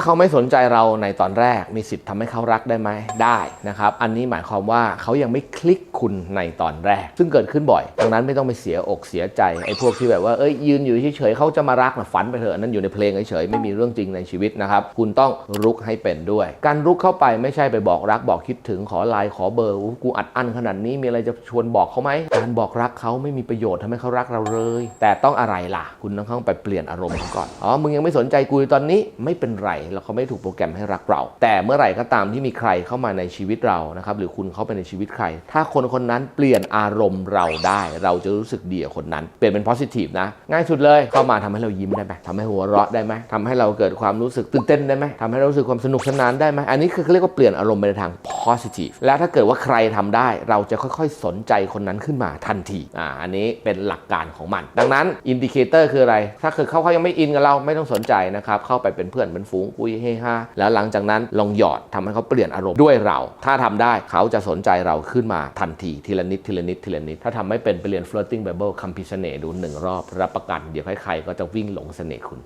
าเขาไม่สนใจเราในตอนแรกมีสิทธิ์ทำให้เขารักได้ไหมได้นะครับ อันนี้หมายความว่าเขายังไม่คลิกคุณในตอนแรก ซึ่งเกิดขึ้นบ่อยดังนั้นไม่ต้องไปเสียอกเสียใจไอ้พวกที่แบบว่าเอ้ยยืนอยู่เฉยๆเขาจะมารักนะฝันไปเถอะนนั้นอยู่ในเพลงเฉยๆไม่มีเรื่องจริงในชีวิตนะครับ คุณต้องรุกให้เป็นด้วย การรุกเข้าไปไม่ใช่ไปบอกรักบอกคิดถึงขอไลน์ขอเบอร์กูอัดอั้นขนาดนี้มีอะไรจะชวนบอกเขาไหมการบอกรักเขาไม่มีประโยชน์ทำให้เขารักเราเลย แต่ต้องอะไรล่ะ คุณต้องเข้าไปเปลี่ยนอารมณ์ก่อนอ๋อมึงยังไม่สนใจกูตอนนี้ไม่เป็นไรแล้วเขาไม่ถูกโปรแกรมให้รักเรา แต่เมื่อไหร่ก็ตามที่มีใครเข้ามาในชีวิตเรานะครับหรือคุณเข้าไปในชีวิตใคร ถ้าคนคนนั้นเปลี่ยนอารมณ์เราได้ เราจะรู้สึกดีกับคนนั้น เปลี่ยนเป็น positive นะ ง่ายสุดเลยเข้ามาทำให้เรายิ้มได้ไหมทำให้หัวเราะได้ไหมทำให้เราเกิดความรู้สึกตื่นเต้นได้ไหมทำให้เรารู้สึกความสนุกสนานได้ไหมอันนี้คือเขาเรียกว่าเปลี่ยนอารมณ์ไปในทาง positive แล้วถ้าเกิดว่าใครทำได้ เราจะค่อยๆ สนใจคนนั้นขึ้นมาทันทีอ่าอันนี้เป็นหลักการของมัน ดังนั้นอินดิเคเตอร์คืออะไร ถ้าเกิดเขาเขายังไม่อินกับเราไม่ต้องสนใจนะครับ เข้าไปเป็นเพื่อนเป็นฝูงคุยเฮฮาแล้วหลังจากนั้นลองหยอดทำให้เขาเปลี่ยนอารมณ์ด้วยเรา ถ้าทำได้เขาจะสนใจเราขึ้นมาทันทีทีละนิดทีละนิดทีละนิดถ้าทำไม่เป็นไปเรียน flirting bible คัมภีร์เสน่ห์ดูหนึ่งรอบรับประกันเดี๋ยวใครๆก็จะวิ่งหลงเสน่ห์คุณ